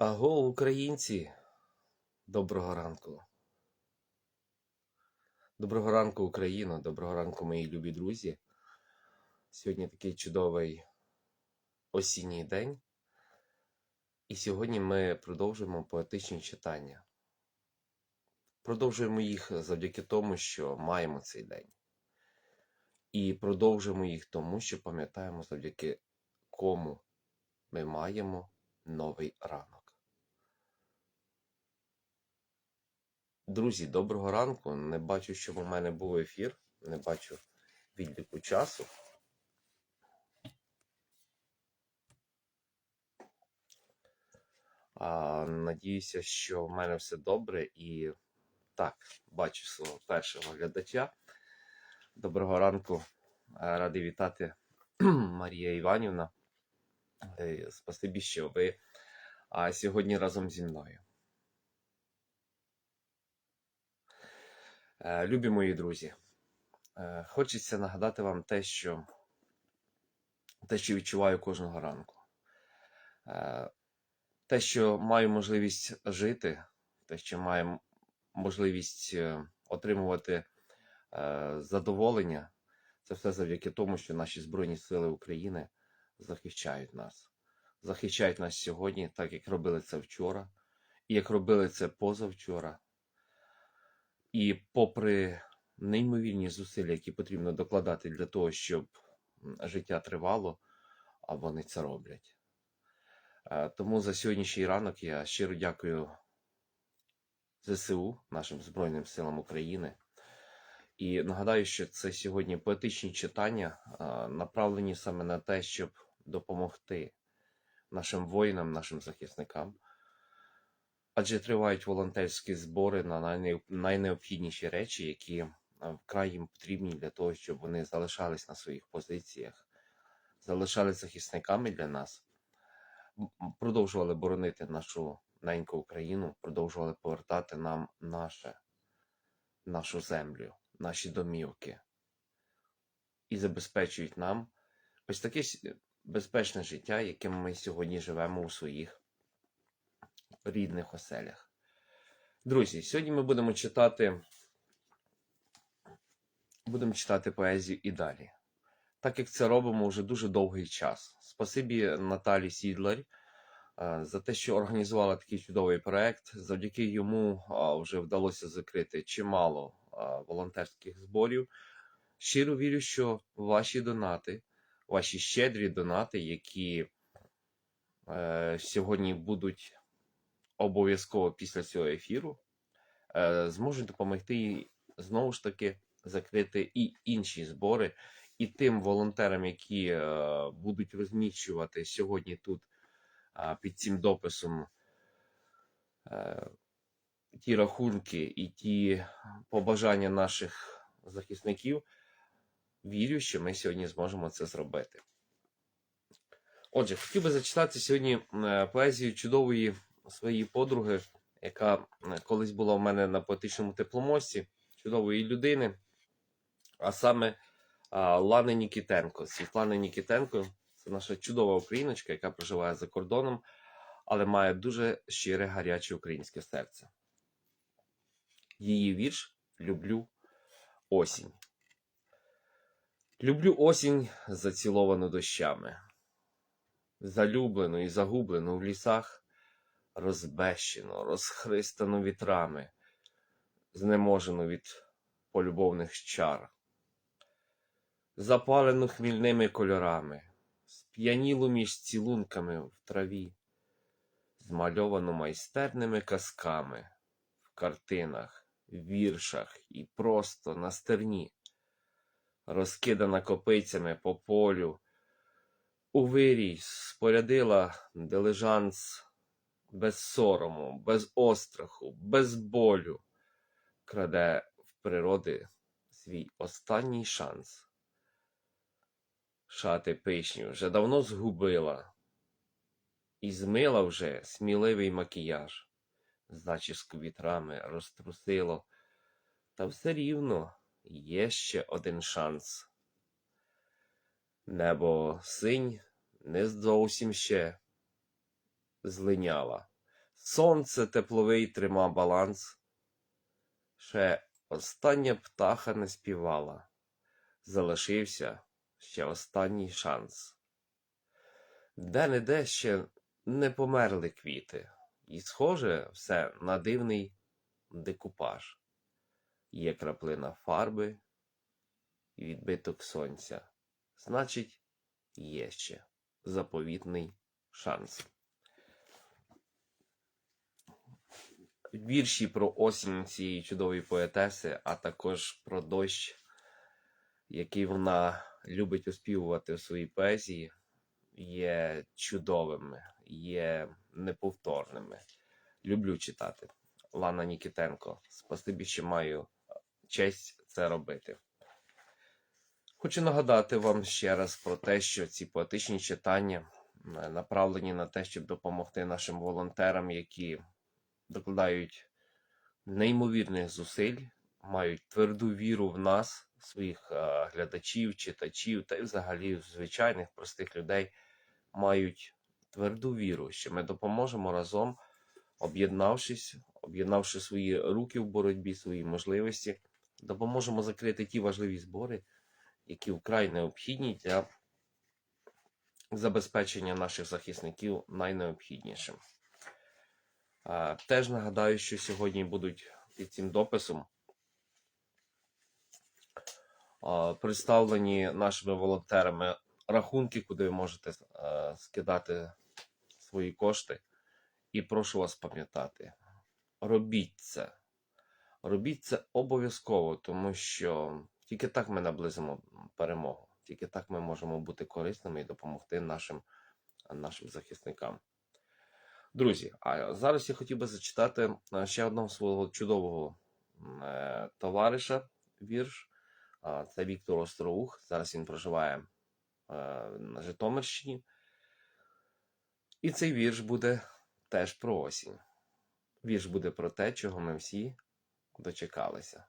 Аго, українці! Доброго ранку. Доброго ранку, Україно, доброго ранку, мої любі друзі. Сьогодні такий чудовий осінній день. І сьогодні ми продовжуємо поетичні читання. Продовжуємо їх завдяки тому, що маємо цей день. І продовжуємо їх тому, що пам'ятаємо, завдяки кому ми маємо новий ранок. Друзі, доброго ранку. Не бачу, щоб у мене був ефір, не бачу відліку часу. А, надіюся, що в мене все добре і так, бачу свого першого глядача. Доброго ранку. Радий вітати Марія Іванівна. Е, Спасибі, що ви сьогодні разом зі мною. Любі мої друзі, е, хочеться нагадати вам те, що, те, що відчуваю кожного ранку. Е, Те, що маю можливість жити, те, що маю можливість е, отримувати е, задоволення, це все завдяки тому, що наші Збройні Сили України захищають нас. Захищають нас сьогодні, так як робили це вчора, і як робили це позавчора. І попри неймовірні зусилля, які потрібно докладати для того, щоб життя тривало, а вони це роблять. Е, Тому за сьогоднішній ранок я щиро дякую ЗСУ, нашим Збройним силам України. І нагадаю, що це сьогодні поетичні читання, направлені саме на те, щоб допомогти нашим воїнам, нашим захисникам. Адже тривають волонтерські збори на найнеобхідніші речі, які е, вкрай їм потрібні для того, щоб вони залишались на своїх позиціях, залишались захисниками для нас, продовжували боронити нашу неньку Україну, продовжували повертати нам наше, нашу землю, наші домівки. І забезпечують нам ось таке безпечне життя, яким ми сьогодні живемо у своїх рідних оселях. Друзі, сьогодні ми будемо читати, будемо читати поезію і далі. Так як це робимо вже дуже довгий час. Спасибі Наталі Сідлер е, за те, що організувала такий чудовий проект. Завдяки йому вже вдалося закрити чимало волонтерських зборів. Щиро вірю, що ваші донати, ваші щедрі донати, які е, сьогодні будуть обов'язково після цього ефіру е, зможуть допомогти знову ж таки закрити і інші збори, і тим волонтерам, які е, будуть розміщувати сьогодні тут під цим дописом е, ті рахунки і ті побажання наших захисників. Вірю, що ми сьогодні зможемо це зробити. Отже, хотів би зачитати сьогодні поезію чудової своєї подруги, яка е, колись була в мене на поетичному тепломості, чудової людини, а саме Лани Нікітенко. Світлана Нікітенко це наша чудова україночка, яка проживає за кордоном, але має дуже щире гаряче українське серце. Її вірш Люблю осінь. Люблю осінь, заціловану дощами, залюблену і загублену в лісах, розбещену, розхристану вітрами, знеможену від полюбовних чар, запалену хмільними кольорами, сп'янілу між цілунками в траві, змальовану майстерними казками в картинах, віршах і просто на стерні, розкидана копицями по полю, у вирій спорядила дилижанс без сорому, без остраху, без болю, краде в природи свій останній шанс. Шати пишні вже давно згубила, і змила вже сміливий макіяж, зачіску вітрами розтрусило, та все рівно є ще один шанс. Небо синь не зовсім ще злиняла, Сонце тепловий трима баланс. Ще остання птаха не співала. Залишився ще останній шанс. Де-не-де ще не померли квіти, і схоже все на дивний декупаж. Є краплина фарби і відбиток сонця. Значить, є ще заповітний шанс. Вірші про осінь цієї чудової поетеси, а також про дощ, який вона любить оспівувати у своїй поезії, є чудовими, є неповторними. Люблю читати. Лана Нікітенко. Спасибі, що маю честь це робити. Хочу нагадати вам ще раз про те, що ці поетичні читання е, направлені на те, щоб допомогти нашим волонтерам, які докладають неймовірних зусиль, мають тверду віру в нас, своїх глядачів, читачів та й взагалі звичайних простих людей, мають тверду віру, що ми допоможемо разом, об'єднавшись, об'єднавши свої руки в боротьбі, свої можливості, допоможемо закрити ті важливі збори, які вкрай необхідні для забезпечення наших захисників найнеобхіднішим. Теж нагадаю, що сьогодні будуть під цим дописом представлені нашими волонтерами рахунки, куди ви можете скидати свої кошти. І прошу вас пам'ятати, робіть це. Робіть це обов'язково, тому що тільки так ми наблизимо перемогу. Тільки так ми можемо бути корисними і допомогти нашим, нашим захисникам. Друзі, а зараз я хотів би зачитати е, ще одного свого чудового е, товариша вірш. Це Віктор Остроух. Зараз він проживає е, на Житомирщині. І цей вірш буде теж про осінь. Вірш буде про те, чого ми всі дочекалися.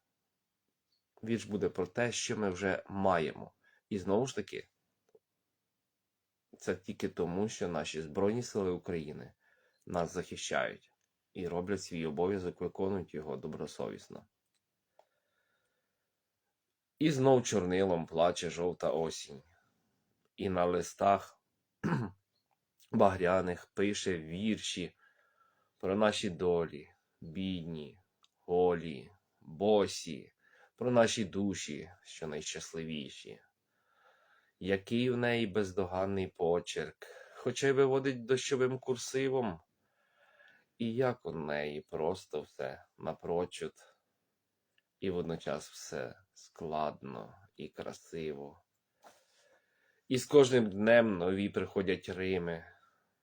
Вірш буде про те, що ми вже маємо. І знову ж таки, це тільки тому, що наші Збройні Сили України нас захищають і роблять свій обов'язок, виконують його добросовісно. І знов чорнилом плаче жовта осінь, і на листах багряних пише вірші про наші долі, бідні, голі, босі, про наші душі, що найщасливіші. Який в неї бездоганний почерк, хоча й виводить дощовим курсивом, і як у неї просто все напрочуд, і водночас все складно і красиво. І з кожним днем нові приходять Рими,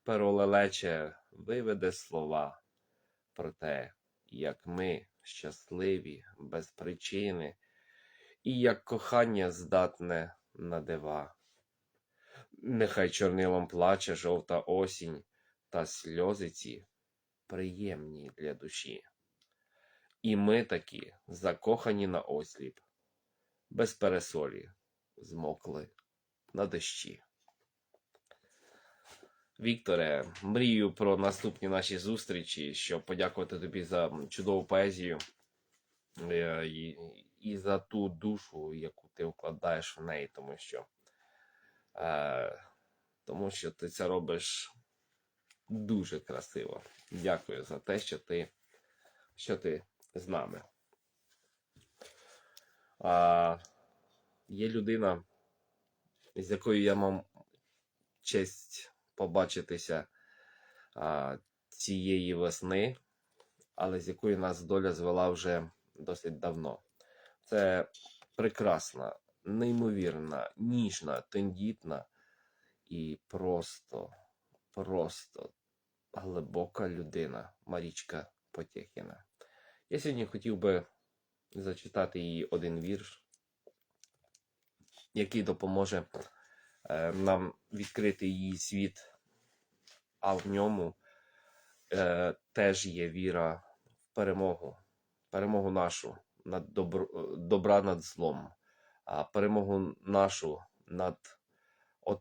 перо лелече виведе слова про те, як ми щасливі без причини, і як кохання здатне на дива. Нехай чорнилом плаче жовта осінь, та сльози ці приємні для душі. І ми такі закохані на осліп, без пересолі, змокли на дощі. Вікторе, мрію про наступні наші зустрічі, щоб подякувати тобі за чудову поезію е, і, і за ту душу, яку ти вкладаєш в неї, тому що, е, тому що ти це робиш дуже красиво. Дякую за те, що ти, що ти з нами. А, є людина, з якою я мав честь побачитися а, цієї весни, але з якою нас доля звела вже досить давно. Це прекрасна, неймовірна, ніжна, тендітна і просто, просто глибока людина Марічка Потєхіна. Я сьогодні хотів би зачитати їй один вірш, який допоможе е, нам відкрити її світ, а в ньому е, теж є віра в перемогу, перемогу нашу над добро, добра над злом, перемогу нашу над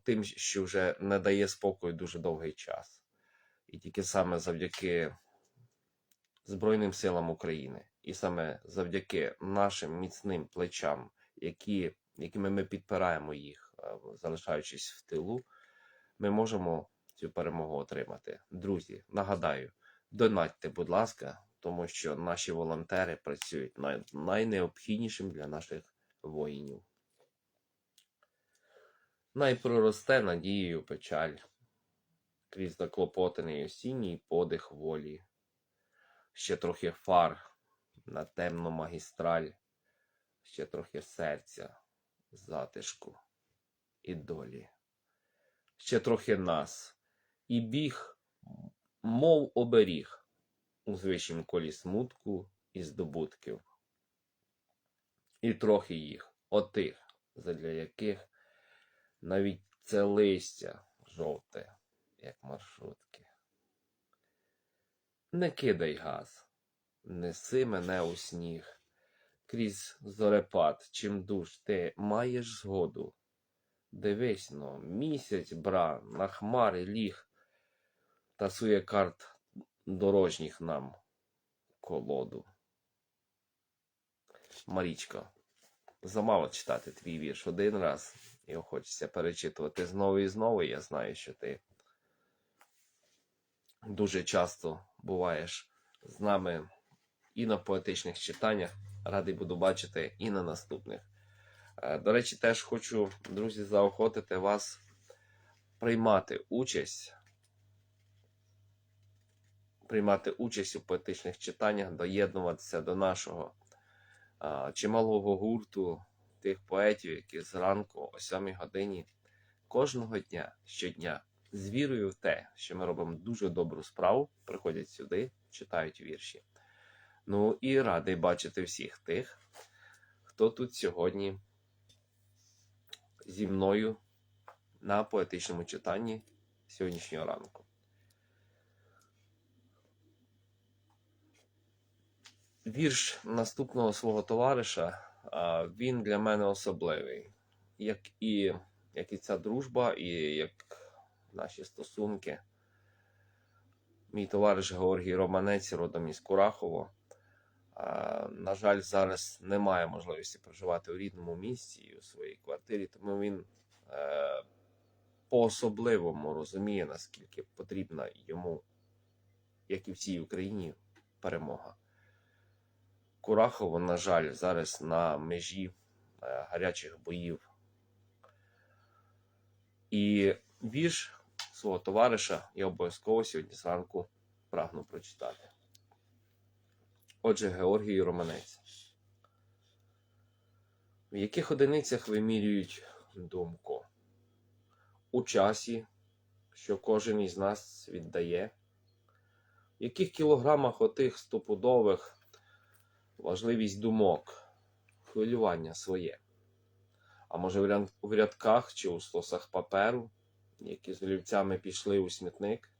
тим, що вже не дає спокою дуже довгий час. І тільки саме завдяки Збройним силам України. І саме завдяки нашим міцним плечам, які, якими ми підпираємо їх, е, залишаючись в тилу, ми можемо цю перемогу отримати. Друзі, нагадаю, донатьте, будь ласка, тому що наші волонтери працюють над найнеобхіднішим для наших воїнів. Найпроросте надією печаль, крізь заклопотаний осінній подих волі, ще трохи фар на темну магістраль, ще трохи серця, затишку і долі, ще трохи нас, і біг, мов оберіг у звичнім колі смутку і здобутків. І трохи їх, отих, задля яких навіть це листя жовте, як маршрутки. Не кидай газ, неси мене у сніг, крізь зорепад, чим душ ти маєш згоду. Дивись но, місяць, бра, на хмари ліг, тасує карт дорожніх нам колоду. Марічко, замало читати твій вірш один раз. Його хочеться перечитувати знову і знову. Я знаю, що ти дуже часто буваєш з нами і на поетичних читаннях. Радий буду бачити і на наступних. Е, До речі, теж хочу, друзі, заохотити вас приймати участь. Приймати участь у поетичних читаннях, доєднуватися до нашого а, чималого гурту тих поетів, які зранку о 7 годині кожного дня, щодня, з вірою в те, що ми робимо дуже добру справу, приходять сюди, читають вірші. Ну і радий бачити всіх тих, хто тут сьогодні зі мною на поетичному читанні сьогоднішнього ранку. Вірш наступного свого товариша, він для мене особливий, як і, як і ця дружба, і як наші стосунки. Мій товариш Георгій Романець, родом із Курахово. На жаль, зараз немає можливості проживати у рідному місці і у своїй квартирі, тому він е, по-особливому розуміє, наскільки потрібна йому, як і всій Україні, перемога. Курахово, на жаль, зараз на межі е, гарячих боїв. І вірш свого товариша я обов'язково сьогодні зранку прагну прочитати. Отже, Георгій Романець. В яких одиницях вимірюють думку? У часі, що кожен із нас віддає? В яких кілограмах отих стопудових важливість думок, хвилювання своє? А може в рядках чи у стосах паперу, які з олівцями пішли у смітник?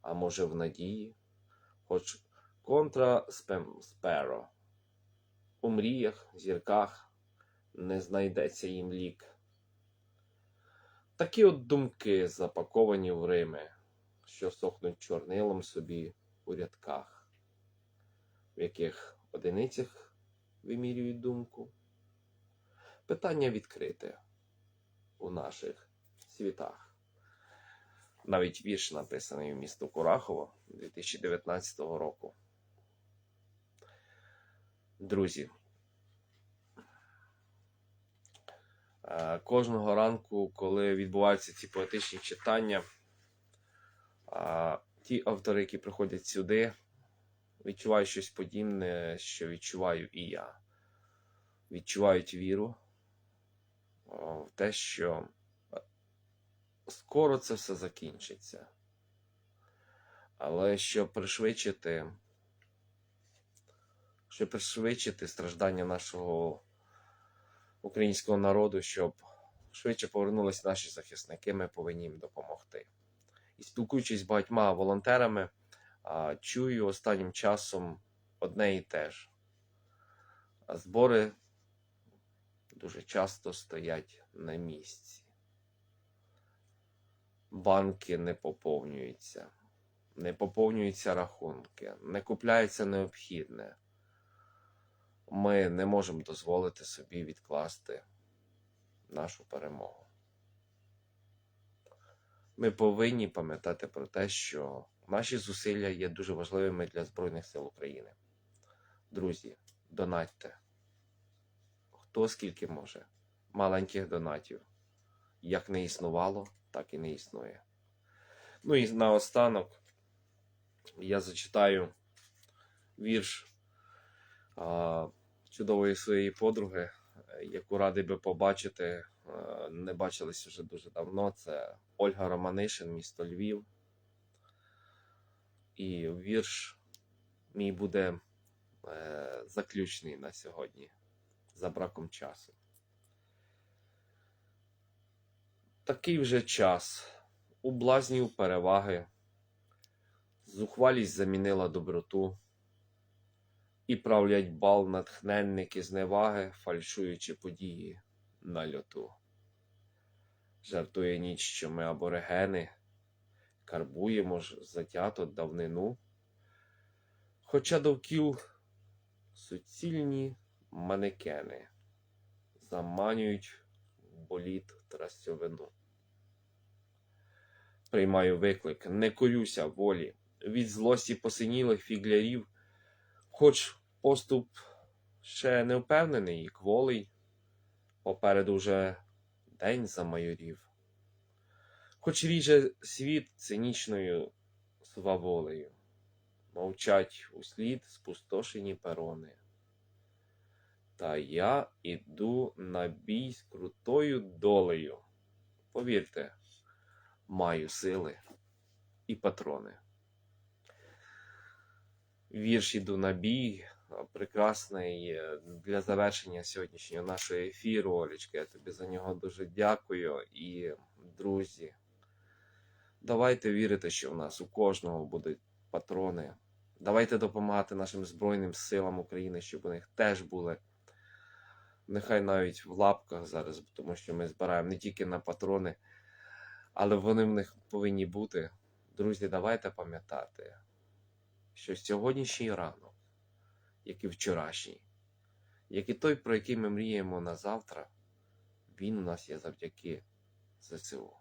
А може в надії, хоч контра сперо. У мріях, зірках не знайдеться їм лік. Такі от думки запаковані в Рими, що сохнуть чорнилом собі у рядках, в яких одиницях вимірюють думку. Питання відкрите у наших світах. Навіть вірш написаний в місто Курахово 2019 року. Друзі, е, кожного ранку, коли відбуваються ці поетичні читання, е, ті автори, які приходять сюди, відчувають щось подібне, що відчуваю і я. Відчувають віру е, в те, що скоро це все закінчиться. Але щоб пришвидшити, щоб пришвидшити страждання нашого українського народу, щоб швидше повернулися наші захисники, ми повинні їм допомогти. І спілкуючись з багатьма волонтерами, чую останнім часом одне і те ж. Збори дуже часто стоять на місці. Банки не поповнюються. не поповнюються рахунки, не купляється необхідне, ми не можемо дозволити собі відкласти нашу перемогу. Ми повинні пам'ятати про те, що наші зусилля є дуже важливими для Збройних сил України. Друзі, донатьте. Хто скільки може. Маленьких донатів. Як не існувало, так і не існує. Ну і наостанок я зачитаю вірш а, чудової своєї подруги, яку радий би побачити. е, Не бачились вже дуже давно. Це Ольга Романишин, місто Львів. І вірш мій буде е, заключний на сьогодні за браком часу. Такий вже час. У блазнів переваги. Зухвалість замінила доброту. І правлять бал натхненники зневаги, фальшуючи події на льоту. Жартує ніч, що ми аборигени, карбуємо ж затято давнину. Хоча довкіл суцільні манекени заманюють боліт трастьовину. Приймаю виклик, не колюся волі. Від злості посинілих фіглярів, хоч поступ ще не впевнений і кволий, попереду вже день замайорів, хоч ріже світ цинічною сваволею, мовчать услід спустошені перони. Та я іду на бій з крутою долею. Повірте, маю сили і патрони. Вірш іду на бій. Прекрасний е, для завершення сьогоднішнього нашого ефіру, Олечка. Я тобі за нього дуже дякую. І, друзі, давайте вірити, що в нас у кожного будуть патрони. Давайте допомагати нашим Збройним силам України, щоб у них теж були. Нехай навіть в лапках зараз, тому що ми збираємо не тільки на патрони, але вони в них повинні бути. Друзі, давайте пам'ятати, що сьогоднішній ранок, як і вчорашній, як і той, про який ми мріємо на завтра, він у нас є завдяки ЗСУ.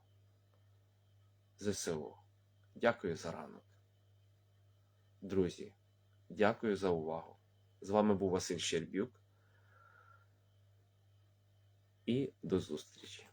ЗСУ. Дякую за ранок. Друзі, дякую за увагу. З вами був Василь Щербюк. І до зустрічі!